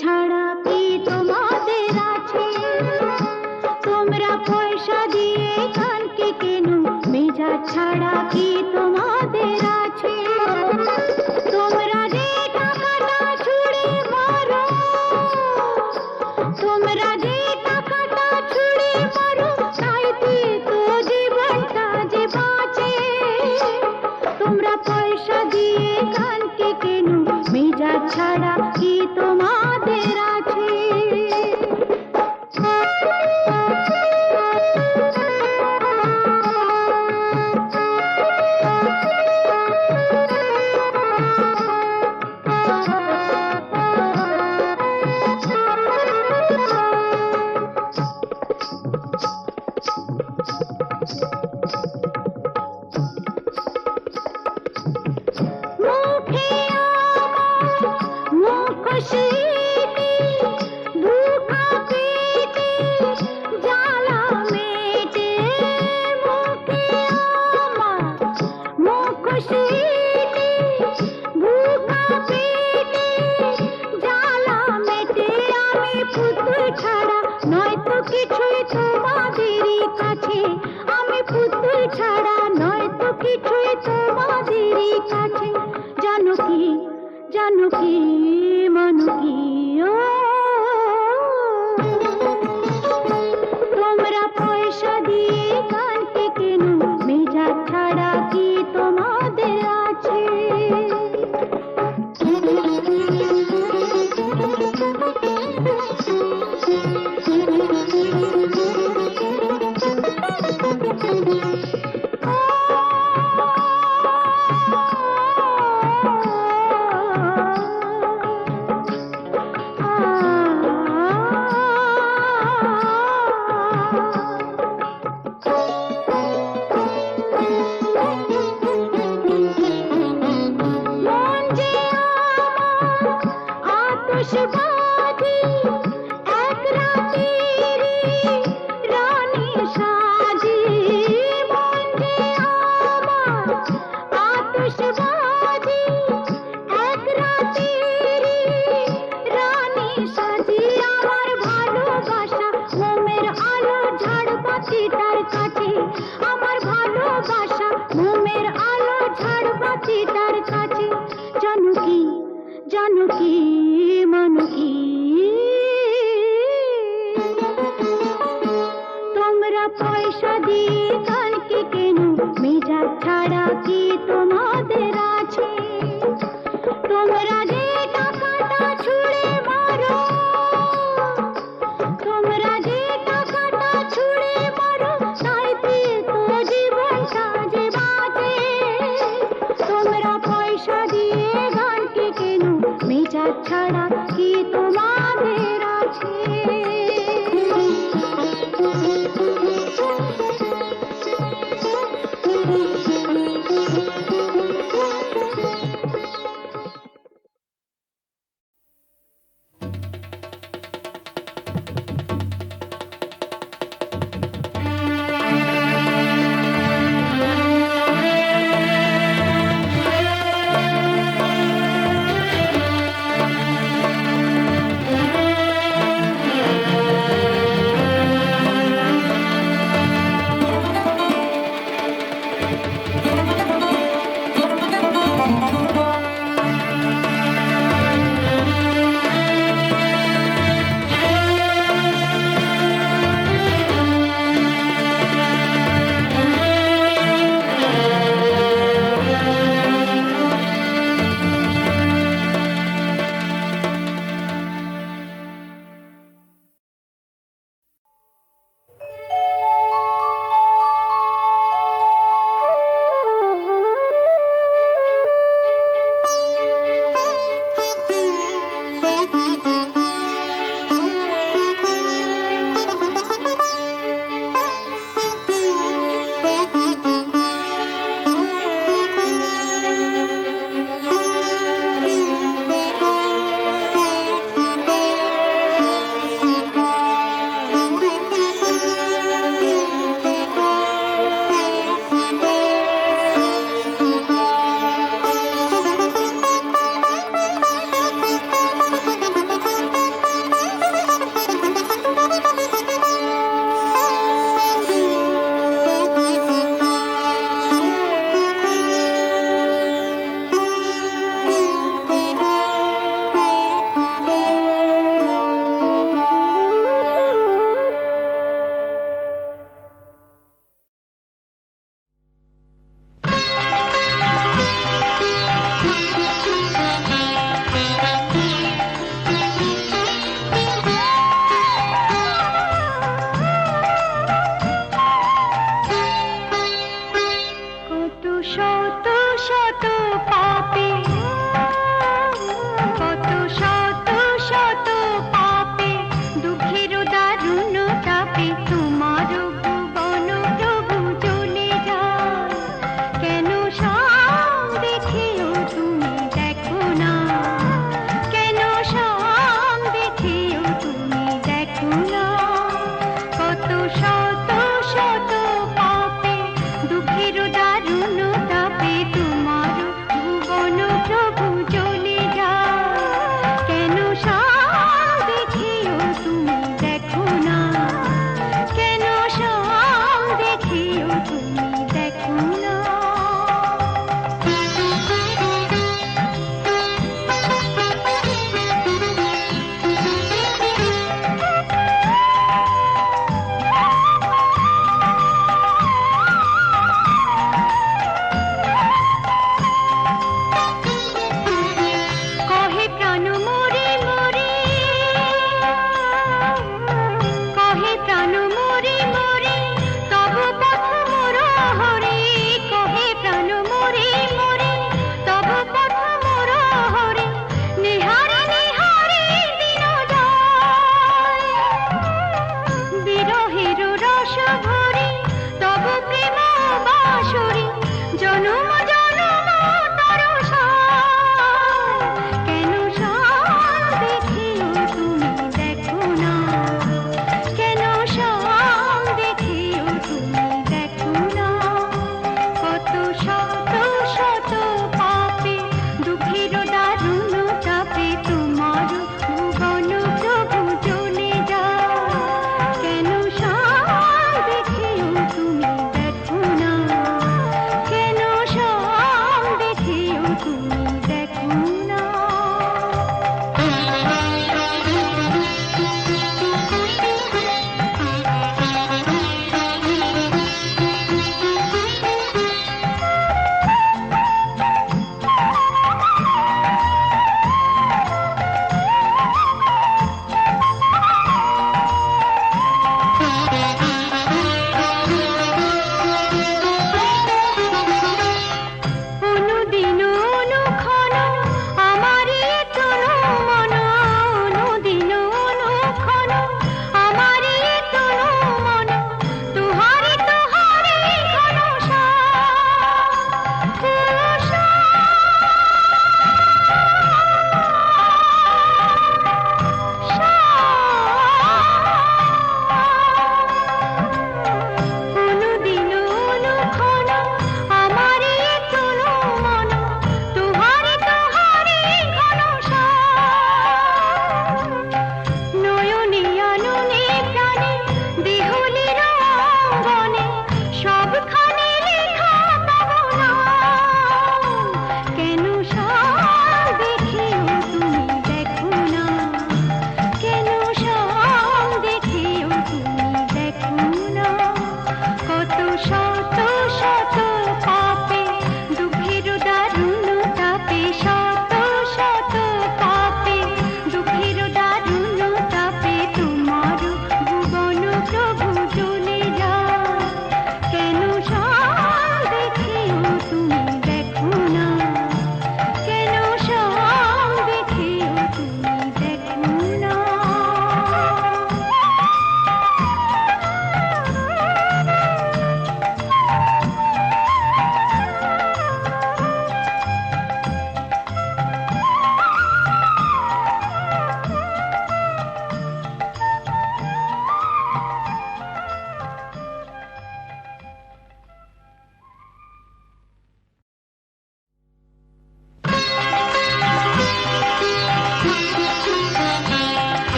ছাড়া এক রাতে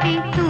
তাপে তোমার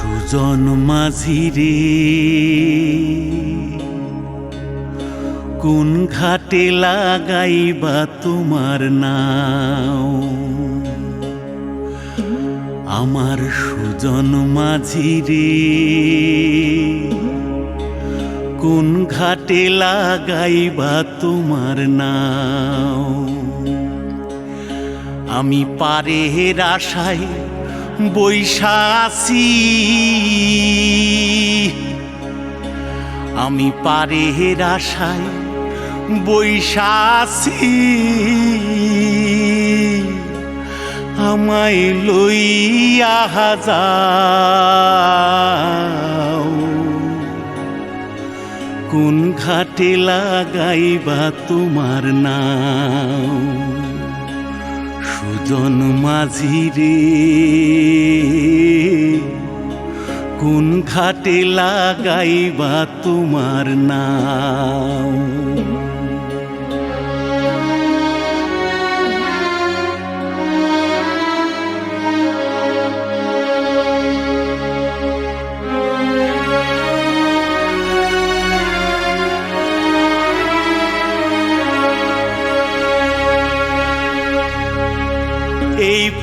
সুজন মাঝি রে কোন ঘাটে লাগাইবা তোমার নাও? আমার সুজন মাঝি রে কোন ঘাটে লাগাইবা তোমার নাও? আমি পারে আশায় বৈশাসি আমি পারের আশায় বৈশাসি আমায় লইয়া যাও। কোন ঘাটে লাগাইবা তোমার নাও সুজন মাঝি রে। কোন ঘাটে লাগাইবা তোমার নাও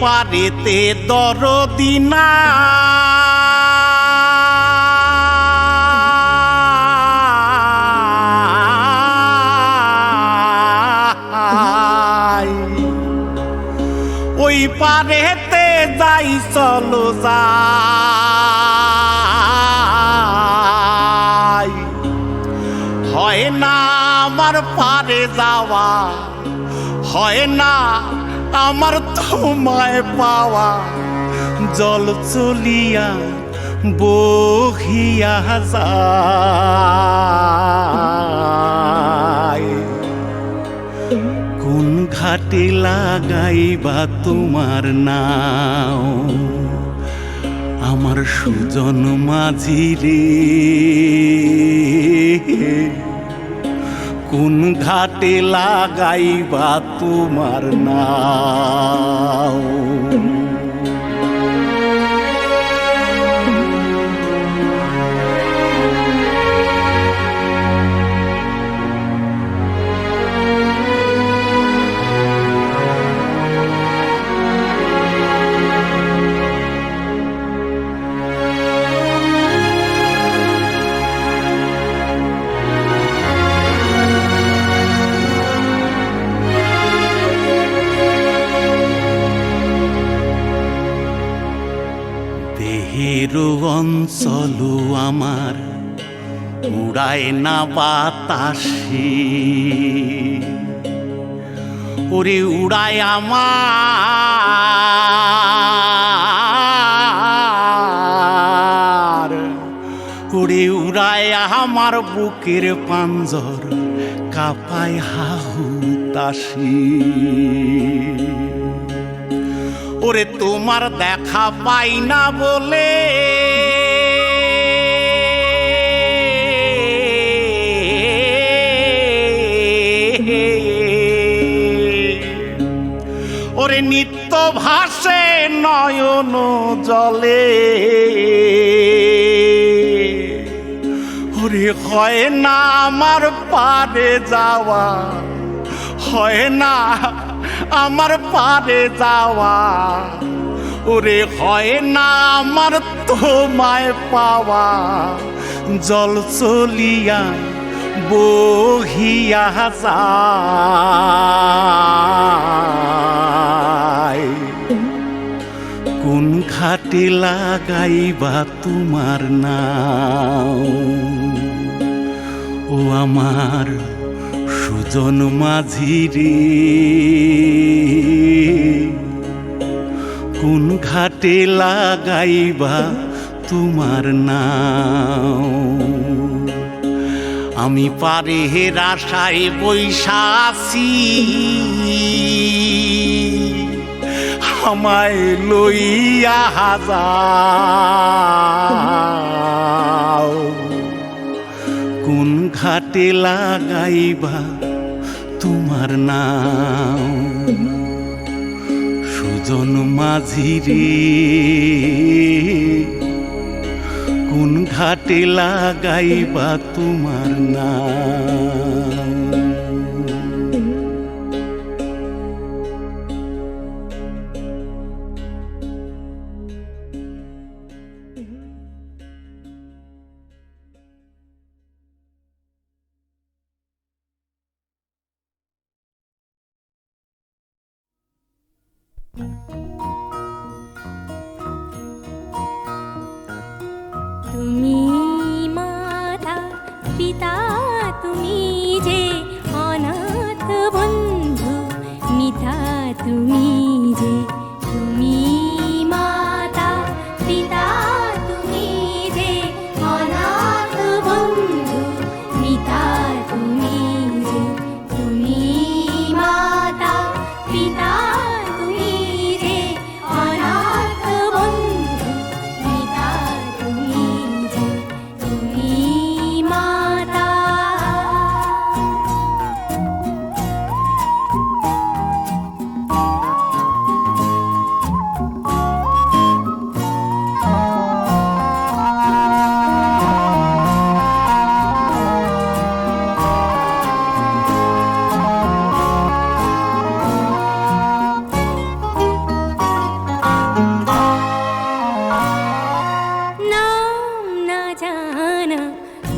পারেতে দরদিনা ওই পারেতে যাই চলো যাই। হয় না আমার পারে যাওয়া হয় না আমার তোমায় পাওয়া জল চলিয়া বহিয়া যায়। কোন ঘাটে লাগাইবা তোমার নাও? আমার সুজন মাঝি রে কোন ঘাটে লাগাইবা তোমার নাও বাতাসে। ওরে উড়ায় আমার। ওরে উড়ায় আমার বুকের পাঞ্জর, কাপায় হাহু তাসি ওরে তোমার দেখা পাই না বলে ওরে নিত্য ভাসে নয়ন জলে। ওরে, হয় না আমার পারে যাওয়া, হয় না আমার পারে যাওয়া। ওরে, হয় না আমার তোমায় পাওয়া, জল চলিয়া বহিয়া যায়। কোন ঘাটে লাগাইবা তোমার নাও ও আমার সুজন মাঝি রে। কোন ঘাটে লাগাইবা তোমার নাও আমি পারে রাশায় বৈশাসি আমায় লইয়া যাও কোন ঘাটে লাগাইবা তোমার নাও সুজন মাঝি রে ঘাটে লাগাইবা তোমার নাম।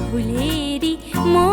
ফুলেরই মতন